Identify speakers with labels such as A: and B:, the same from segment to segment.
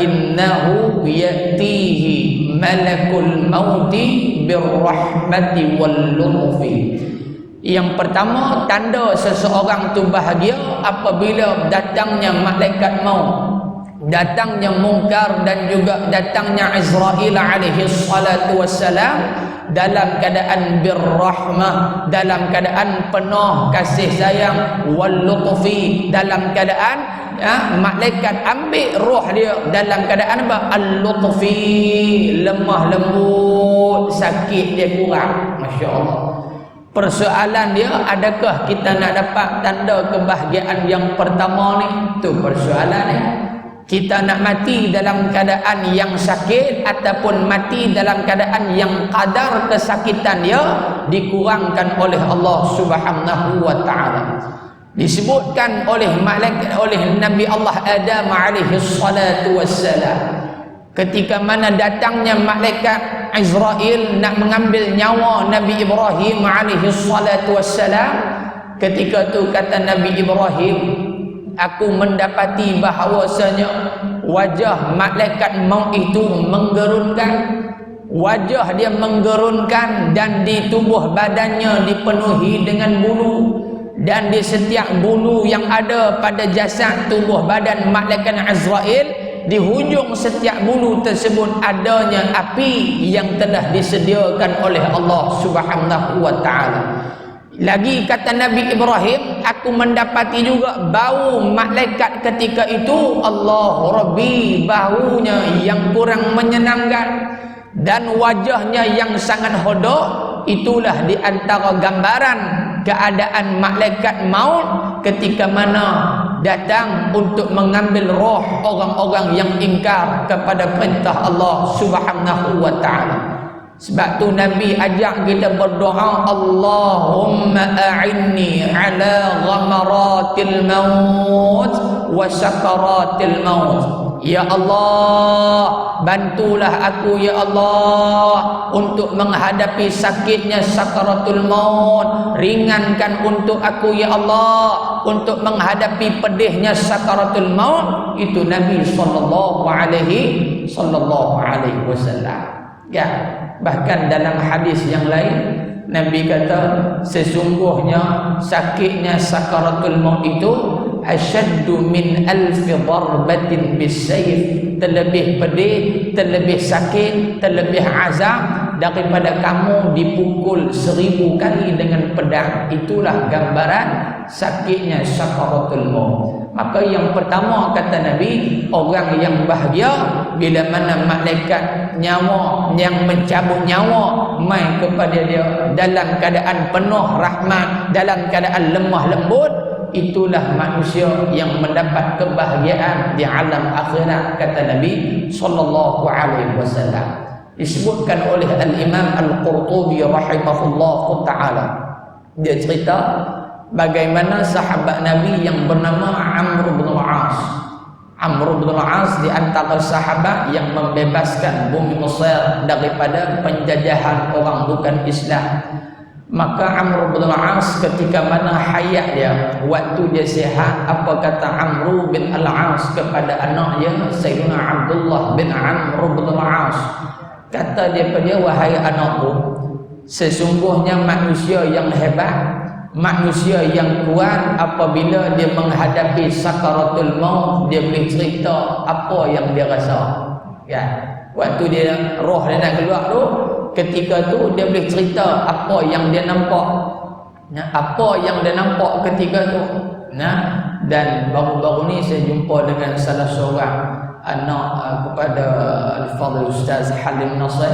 A: innahu yatihi malakul mauti birrahmati wal lutfi. Yang pertama tanda seseorang tu bahagia apabila datangnya malaikat maut datangnya mungkar dan juga datangnya Israel alaihi salatu wassalam dalam keadaan birrahmah dalam keadaan penuh kasih sayang wal lutfi dalam keadaan ya, malaikat ambil roh dia dalam keadaan apa? Al lutfi lemah lembut sakit dia kurang. masya-Allah. Persoalan dia adakah kita nak dapat tanda kebahagiaan yang pertama ni? Tu persoalan ni. Kita nak mati dalam keadaan yang sakit ataupun mati dalam keadaan yang kadar kesakitan dia dikurangkan oleh Allah Subhanahu wa taala disebutkan oleh malaikat oleh Nabi Allah Adam alaihi salatu wassalam. Ketika mana datangnya malaikat Israel nak mengambil nyawa Nabi Ibrahim alaihi salatu wassalam ketika tu kata Nabi Ibrahim aku mendapati bahawasanya wajah malaikat maut itu menggerunkan wajah dia menggerunkan dan di tubuh badannya dipenuhi dengan bulu dan di setiap bulu yang ada pada jasad tubuh badan malaikat Azrael di hujung setiap bulu tersebut adanya api yang telah disediakan oleh Allah Subhanahu wa taala. Lagi kata Nabi Ibrahim, aku mendapati juga bau malaikat ketika itu Allah Rabbi baunya yang kurang menyenangkan dan wajahnya yang sangat hodok. Itulah di antara gambaran keadaan malaikat maut ketika mana datang untuk mengambil roh orang-orang yang ingkar kepada perintah Allah Subhanahu wa taala. Sebab tu Nabi ajak kita berdoa Allahumma a'inni ala ghamaratil maut wa sakaratil maut Ya Allah bantulah aku ya Allah untuk menghadapi sakitnya sakaratul maut. Ringankan untuk aku ya Allah untuk menghadapi pedihnya sakaratul maut. Itu Nabi sallallahu alaihi sallallahu alaihi wasallam. Ya bahkan dalam hadis yang lain Nabi kata sesungguhnya sakitnya sakaratul maut itu asyaddu min alfi darbatin bisayf terlebih pedih terlebih sakit terlebih azab. Daripada kamu dipukul seribu kali dengan pedang. Itulah gambaran sakitnya sakaratul maut. Maka yang pertama kata Nabi Orang yang bahagia Bila mana malaikat nyawa Yang mencabut nyawa Mai kepada dia Dalam keadaan penuh rahmat Dalam keadaan lemah lembut Itulah manusia yang mendapat kebahagiaan Di alam akhirat Kata Nabi Sallallahu alaihi wasallam Disebutkan oleh Al-Imam Al-Qurtubi Rahimahullah Ta'ala Dia cerita bagaimana sahabat Nabi yang bernama Amr bin Al-As. Amr bin Al-As di antara sahabat yang membebaskan bumi Mesir daripada penjajahan orang bukan Islam. Maka Amr bin Al-As ketika mana hayat dia, waktu dia sihat, apa kata Amr bin Al-As kepada anaknya Sayyidina Abdullah bin Amr bin Al-As. Kata dia dia, wahai anakku, sesungguhnya manusia yang hebat manusia yang kuat apabila dia menghadapi sakaratul maut dia boleh cerita apa yang dia rasa ya waktu dia roh dia nak keluar tu ketika tu dia boleh cerita apa yang dia nampak ya, apa yang dia nampak ketika tu nah dan baru-baru ni saya jumpa dengan salah seorang anak uh, kepada Al-Fadhil Ustaz Halim Nasir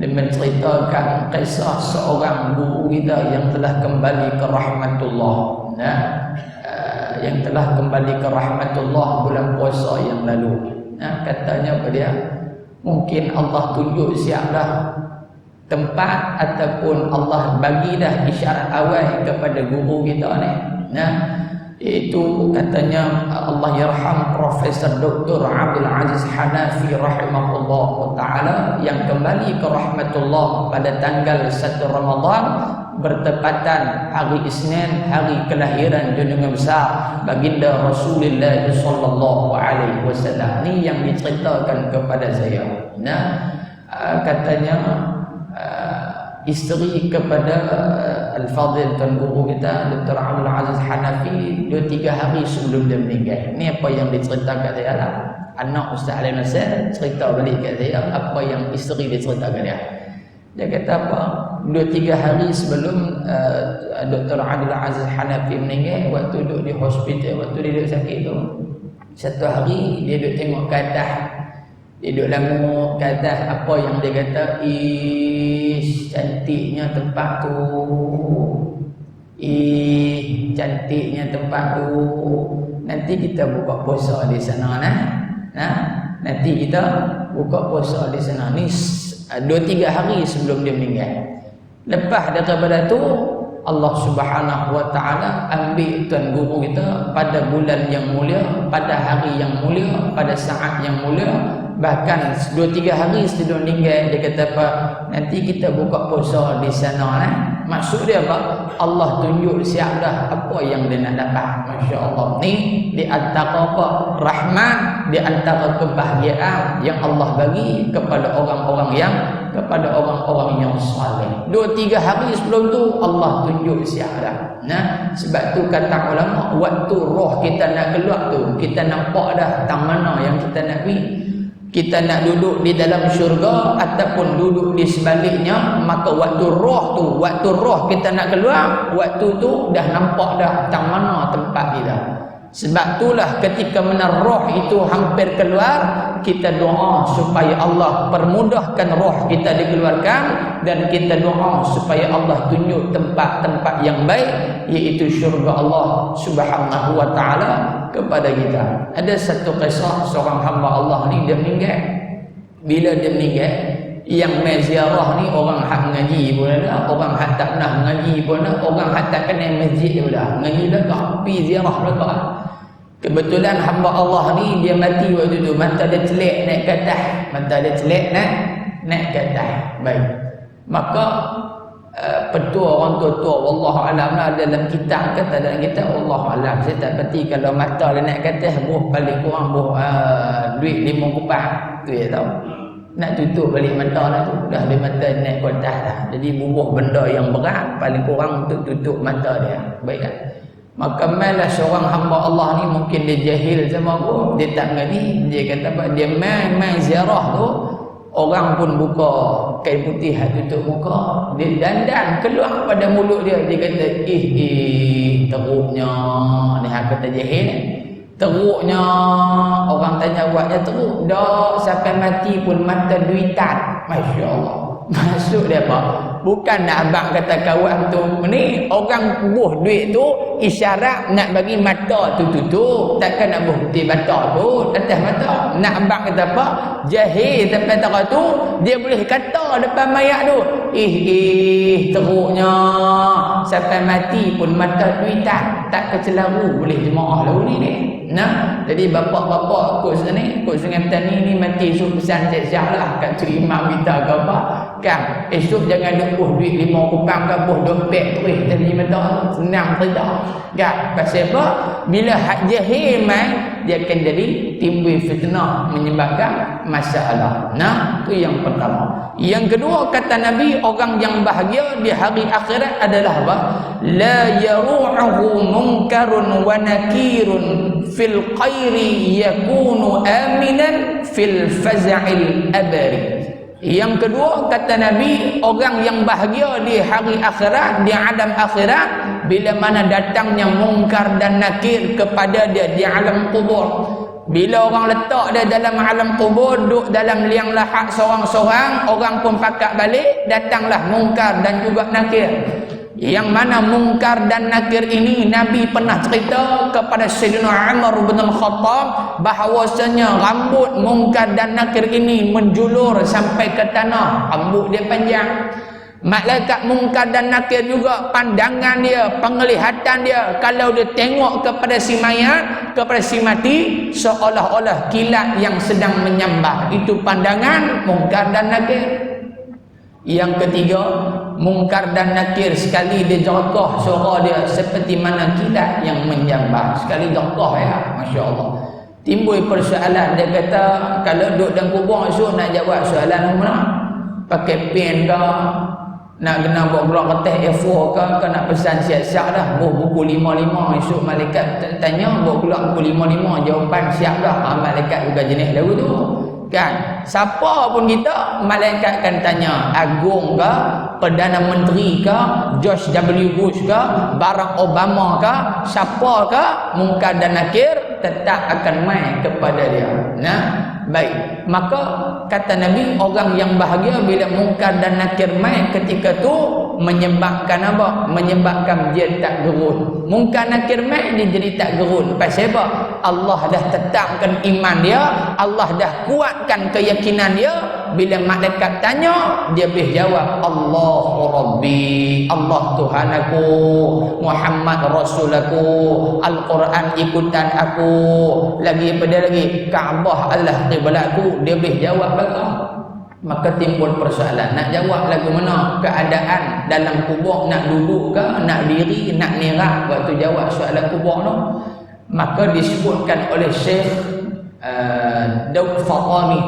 A: dia menceritakan kisah seorang guru kita yang telah kembali ke rahmatullah ya? uh, yang telah kembali ke rahmatullah bulan puasa yang lalu ya? katanya pada dia mungkin Allah tunjuk siaplah tempat ataupun Allah bagi dah isyarat awal kepada guru kita ni ya? itu katanya Allah yarham Profesor Dr. Abdul Aziz Hanafi rahimahullah taala yang kembali ke rahmatullah pada tanggal 1 Ramadan bertepatan hari Isnin hari kelahiran junjungan besar baginda Rasulullah sallallahu alaihi wasallam ni yang diceritakan kepada saya nah katanya isteri kepada Al-Fadhil Tuan Guru kita Dr. Abdul Aziz Hanafi dua tiga hari sebelum dia meninggal ni apa yang diceritakan saya lah anak Ustaz Alim Nasir cerita balik kat saya apa yang isteri dia ceritakan dia dia kata apa dua tiga hari sebelum uh, Dr. Abdul Aziz Hanafi meninggal waktu duduk di hospital waktu dia duduk sakit tu satu hari dia duduk tengok ke atas dia duduk lama ke atas apa yang dia kata? Ish cantiknya tempat tu. Ih cantiknya tempat tu. Nanti kita buka puasa di sana nah. Nah nanti kita buka puasa di sana. Ni dua tiga hari sebelum dia meninggal. Lepas daripada tu Allah Subhanahu wa taala ambil tuan guru kita pada bulan yang mulia pada hari yang mulia pada saat yang mulia bahkan dua tiga hari setelah meninggal dia kata apa nanti kita buka puasa di sana eh? maksud dia apa? Allah tunjuk siap dah apa yang dia nak dapat Masya Allah ni di antara apa? Rahmat di antara kebahagiaan yang Allah bagi kepada orang-orang yang kepada orang-orang yang saleh. Dua tiga hari sebelum tu Allah tunjuk siap dah. Nah sebab tu kata ulama waktu roh kita nak keluar tu kita nampak dah tang mana yang kita nak pergi kita nak duduk di dalam syurga ataupun duduk di sebaliknya maka waktu roh tu waktu roh kita nak keluar waktu tu dah nampak dah tang mana tempat kita. Sebab itulah ketika mana roh itu hampir keluar kita doa supaya Allah permudahkan roh kita dikeluarkan dan kita doa supaya Allah tunjuk tempat-tempat yang baik iaitu syurga Allah Subhanahu wa taala kepada kita. Ada satu kisah seorang hamba Allah ni dia meninggal. Bila dia meninggal, yang mai ziarah ni orang hak mengaji pun ada, orang hak tak pernah mengaji pun ada, orang hak tak kenal masjid pun ada. Mengaji dah pi ziarah dah Kebetulan hamba Allah ni dia mati waktu tu mata dia celek naik ke atas. Mata dia celek naik naik ke atas. Baik. Maka uh, petua orang tua-tua Allah alam lah dalam kitab kata dalam kitab Allah alam saya tak peti kalau mata dia naik ke atas buh paling kurang buh uh, duit lima kupang tu ya tahu nak tutup balik mata lah tu dah dia mata naik ke atas dah jadi bubuh benda yang berat paling kurang untuk tutup mata dia baik kan Maka malah seorang hamba Allah ni mungkin dia jahil sama aku. Dia tak mengerti. Dia kata apa? Dia main-main ziarah tu. Orang pun buka kain putih tutup muka. Dia dandan keluar pada mulut dia. Dia kata, ih, ih, teruknya. Ni aku kata jahil. Teruknya. Orang tanya buatnya teruk. Dah sampai mati pun mata duitan. Masya Allah. Masuk dia apa? bukan nak abang kata kawan tu ni orang buh duit tu isyarat nak bagi mata tu tutup takkan nak buh putih mata tu atas mata nak abang kata apa jahil sampai tara tu dia boleh kata depan mayat tu ih ih teruknya sampai mati pun mata duitan tak kecelaru boleh jemaah lalu ni ni Nah, jadi bapak-bapak kok sini, kok sungai petani ni mati esok pesan siap-siap lah kat cik imam kita ke apa. Kan, esok jangan dukuh duit lima kupang ke buh dompet eh, tadi mata senang tidak. Kan, pasal apa? Bila hak jahil mai, dia akan jadi timbul fitnah menyebabkan masalah. Nah, tu yang pertama. Yang kedua kata Nabi, orang yang bahagia di hari akhirat adalah apa? La yaru'uhu munkarun wa nakirun fil khairi yakunu aminan fil faza'il abari yang kedua kata Nabi orang yang bahagia di hari akhirat di alam akhirat bila mana datangnya mungkar dan nakir kepada dia di alam kubur. Bila orang letak dia dalam alam kubur duduk dalam liang lahat seorang-seorang orang pun pakat balik datanglah mungkar dan juga nakir yang mana mungkar dan nakir ini Nabi pernah cerita kepada Sayyidina Umar bin Al-Khattab bahawasanya rambut mungkar dan nakir ini menjulur sampai ke tanah rambut dia panjang Malaikat mungkar dan nakir juga pandangan dia, penglihatan dia kalau dia tengok kepada si mayat, kepada si mati seolah-olah kilat yang sedang menyambar. Itu pandangan mungkar dan nakir. Yang ketiga, mungkar dan nakir sekali dia jerkah suara dia seperti mana kilat yang menyambar. Sekali jerkah ya, masya-Allah. Timbul persoalan dia kata kalau duduk dalam kubur esok nak jawab soalan mana? Pakai pen ke, nak kena buat gerak kertas A4 ke, ke nak pesan siap-siap dah buah buku 55 esok malaikat tanya buah keluar buku 55 jawapan siap dah ha, malaikat juga jenis lagu tu kan? Siapa pun kita malaikat akan tanya agung ke? Perdana menteri ke? George W. Bush ke? Barack Obama ke? Siapa ke? Mungkar dan nakir tetap akan main kepada dia. Nah baik maka kata Nabi orang yang bahagia bila mungkar dan nakir main ketika tu menyebabkan apa? Menyebabkan dia tak gerun. Mungkar nakir main dia jadi tak gerun. Pasal apa Allah dah tetapkan iman dia Allah dah kuatkan keyakinan dia. Bila malaikat tanya dia boleh jawab Allah Rabbi Allah Tuhan aku Muhammad Rasul aku Al-Quran ikutan aku. Lagi pada lagi? Kaabah adalah kiblatku dia boleh jawab bagaimana maka timbul persoalan nak jawab lagu mana keadaan dalam kubur nak duduk ke nak diri nak nirak waktu jawab soalan kubur tu maka disebutkan oleh Syekh uh, Daud Fatami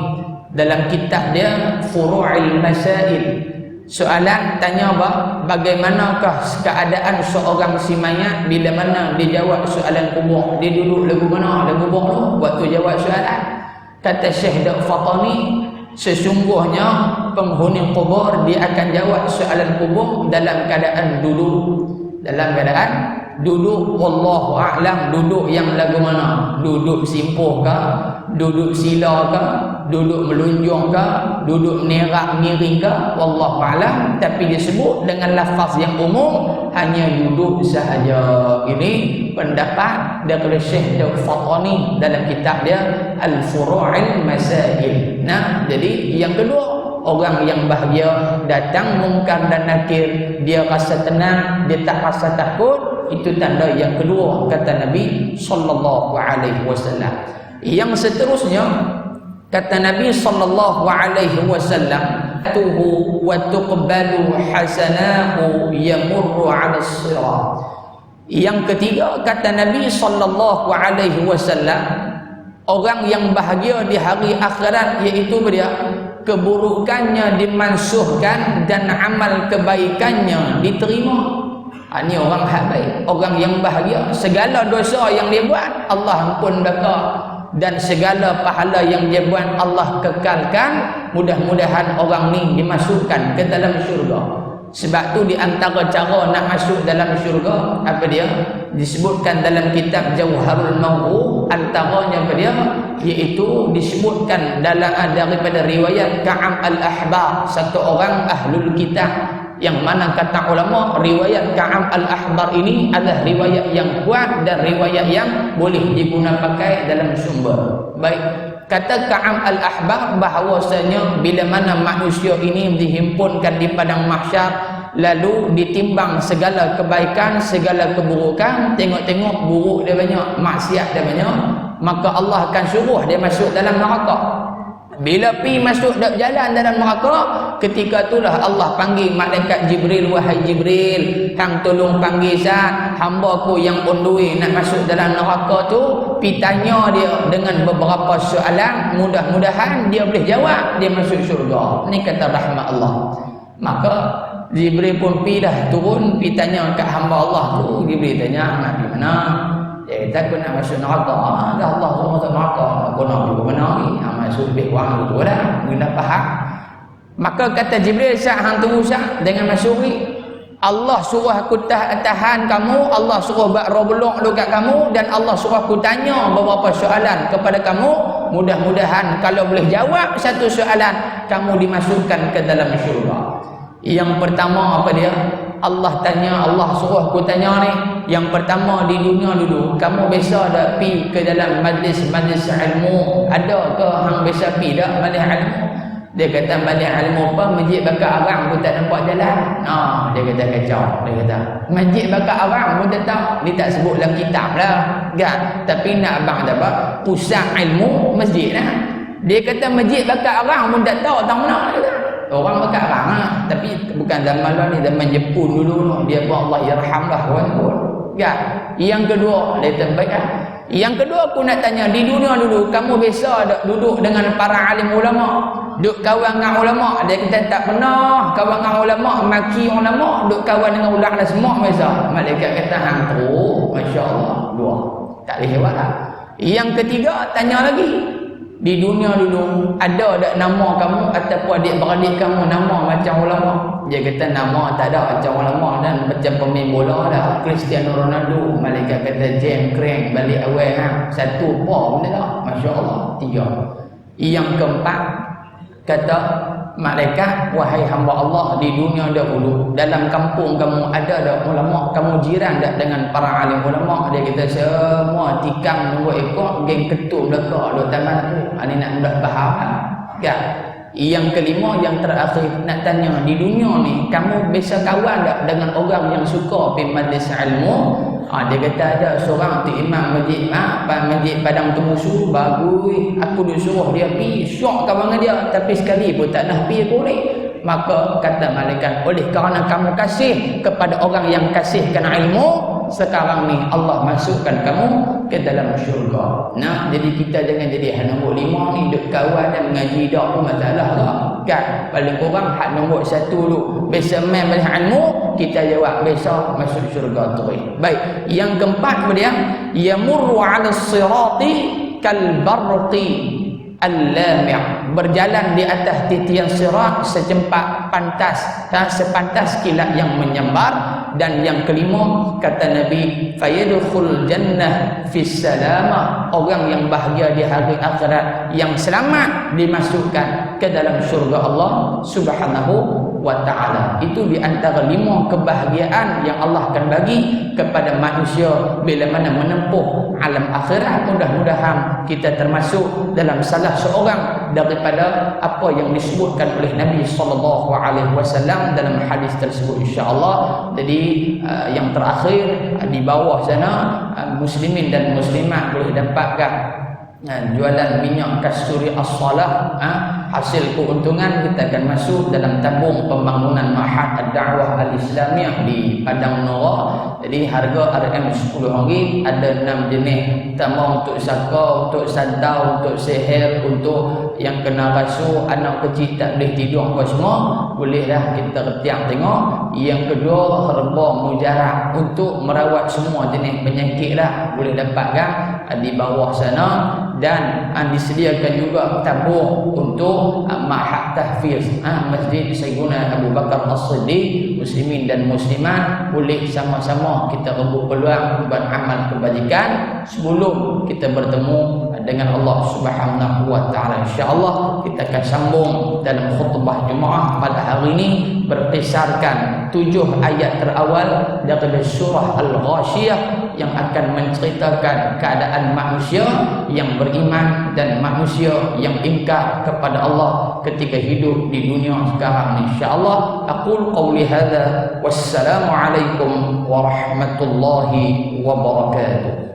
A: dalam kitab dia Furu'il Masail Soalan tanya apa? Bagaimanakah keadaan seorang si mayat bila mana dia jawab soalan kubur? Dia duduk lagu mana? Lagu kubur tu waktu jawab soalan. Kata Syekh Dak Fatani, sesungguhnya penghuni kubur dia akan jawab soalan kubur dalam keadaan duduk. Dalam keadaan duduk wallahu a'lam duduk yang lagu mana? Duduk simpuh ke duduk sila ke duduk melunjung ke duduk nerak miring ke wallahu a'lam. Tapi disebut dengan lafaz yang umum hanya duduk sahaja. Ini pendapat daripada Syekh Daud Fatani dalam kitab dia Al-Furu'il Masail. Nah jadi yang kedua orang yang bahagia datang mungkar dan nakir. Dia rasa tenang dia tak rasa takut. Itu tanda yang kedua kata Nabi sallallahu alaihi wasallam. Yang seterusnya kata Nabi sallallahu alaihi wasallam tuhu wa tuqbalu hasanahu yamurru 'ala sirat yang ketiga kata Nabi sallallahu alaihi wasallam orang yang bahagia di hari akhirat iaitu dia keburukannya dimansuhkan dan amal kebaikannya diterima Ha, ini orang hak baik. Orang yang bahagia. Segala dosa yang dia buat, Allah ampun baka. Dan segala pahala yang dia buat, Allah kekalkan. Mudah-mudahan orang ni dimasukkan ke dalam syurga. Sebab tu di antara cara nak masuk dalam syurga, apa dia? Disebutkan dalam kitab Jauharul Mawhu, antaranya apa dia? Iaitu disebutkan dalam daripada riwayat Ka'am Al-Ahbar, satu orang ahlul kitab yang mana kata ulama riwayat Ka'am al-Ahbar ini adalah riwayat yang kuat dan riwayat yang boleh digunakan dalam sumber. Baik, kata Ka'am al-Ahbar bahawasanya bila mana manusia ini dihimpunkan di padang mahsyar lalu ditimbang segala kebaikan, segala keburukan, tengok-tengok buruk dia banyak, maksiat dia banyak, maka Allah akan suruh dia masuk dalam neraka. Bila pi masuk dak jalan dalam neraka, ketika itulah Allah panggil malaikat Jibril wahai Jibril, hang tolong panggil sat hamba-Ku yang undui nak masuk dalam neraka tu, pi tanya dia dengan beberapa soalan, mudah-mudahan dia boleh jawab, dia masuk syurga. Ni kata rahmat Allah. Maka Jibril pun pi dah turun pi tanya kat hamba Allah tu, Jibril tanya nak pergi mana? Dia kata aku nak masuk neraka. Ah, dah Allah tu masuk neraka. Aku nak pergi mana ni? Masuk lebih kurang tu dah faham. Maka kata Jibril, Syah hang tunggu Syah dengan masuk ni. Allah suruh aku tahan kamu, Allah suruh buat roblok dekat kamu dan Allah suruh aku tanya beberapa soalan kepada kamu. Mudah-mudahan kalau boleh jawab satu soalan, kamu dimasukkan ke dalam syurga. Yang pertama apa dia? Allah tanya, Allah suruh aku tanya ni. Yang pertama di dunia dulu, kamu biasa ada pi ke dalam majlis-majlis ilmu? Ada ke hang biasa pi dak majlis ilmu? Dia kata majlis ilmu apa? Masjid bakar arang pun tak nampak jalan. nah dia kata kacau dia kata masjid bakal orang pun tak tahu dia tak sebut dalam kitab lah kan tapi nak abang apa pusat ilmu masjid lah dia kata masjid bakal orang pun tak tahu tahu mana orang bakal orang lah tapi bukan zaman lah ni zaman Jepun dulu. Dia buat Allah yarhamlah kawan pun kan yang kedua dia terbaik lah yang kedua aku nak tanya di dunia dulu kamu biasa duduk dengan para alim ulama, duduk kawan dengan ulama, dia kata tak pernah. Kawan dengan ulama, maki ulama, duduk kawan dengan ulama dan semua biasa. Malaikat kata hang tu, masya-Allah, dua. Tak boleh lah. Yang ketiga tanya lagi, di dunia dulu ada tak nama kamu ataupun adik-beradik kamu nama macam ulama dia kata nama tak ada macam ulama dan macam pemain bola dah. Cristiano Ronaldo malaikat kata jam crank balik awal ha satu apa benda tak? Masya Allah tiga. Yang keempat kata malaikat wahai hamba Allah di dunia dahulu dalam kampung kamu ada tak ulama kamu jiran tak dengan para alim ulama dia kata semua tikam dua ekor geng ketum belaka dua taman tu. Ini nak mudah faham kan yang kelima yang terakhir nak tanya di dunia ni kamu biasa kawan tak dengan orang yang suka pergi majlis ilmu ha, dia kata ada seorang tu imam masjid ha, masjid padang temusu bagus aku disuruh dia pergi syok kawan dia tapi sekali pun tak nak pergi boleh maka kata malaikat oleh kerana kamu kasih kepada orang yang kasihkan ilmu sekarang ni Allah masukkan kamu ke dalam syurga. Nah, jadi kita jangan jadi hak nombor lima ni duk kawan dan mengaji dak pun masalah lah. Kan? Paling kurang hak nombor satu dulu. Biasa main balik ilmu, kita jawab besok masuk syurga tu. Baik. Yang keempat kemudian yamurru 'ala sirati kal barqi al-lami' berjalan di atas titian sirat secempat pantas ha, sepantas kilat yang menyambar dan yang kelima kata Nabi fayadkhul jannah fi salama orang yang bahagia di hari akhirat yang selamat dimasukkan ke dalam syurga Allah Subhanahu wa taala. Itu di antara lima kebahagiaan yang Allah akan bagi kepada manusia bila mana menempuh alam akhirat. Mudah-mudahan kita termasuk dalam salah seorang daripada apa yang disebutkan oleh Nabi sallallahu alaihi wasallam dalam hadis tersebut insya-Allah. Jadi uh, yang terakhir uh, di bawah sana uh, muslimin dan muslimat boleh dapatkan uh, jualan minyak kasturi as-salah uh, hasil keuntungan kita akan masuk dalam tabung pembangunan Mahat Ad-Da'wah Al-Islamiyah di Padang Nora. Jadi harga RM10 ada 6 jenis. Pertama untuk saka, untuk santau, untuk seher, untuk yang kena rasuh, anak kecil tak boleh tidur apa semua. Bolehlah kita ketiak tengok. Yang kedua, herba mujarab untuk merawat semua jenis penyakit lah. Boleh dapatkan di bawah sana dan uh, disediakan juga tabung untuk uh, mahat tahfiz. Uh, masjid Sayyidina Abu Bakar As-Siddiq muslimin dan muslimat boleh sama-sama kita rebut peluang buat amal kebajikan sebelum kita bertemu dengan Allah Subhanahu wa taala. Insyaallah kita akan sambung dalam khutbah Jumaat pada hari ini berkisarkan tujuh ayat terawal daripada surah Al-Ghashiyah yang akan menceritakan keadaan manusia yang beriman dan manusia yang ingkar kepada Allah ketika hidup di dunia sekarang insyaallah aqul qawli hadza wassalamu alaikum warahmatullahi wabarakatuh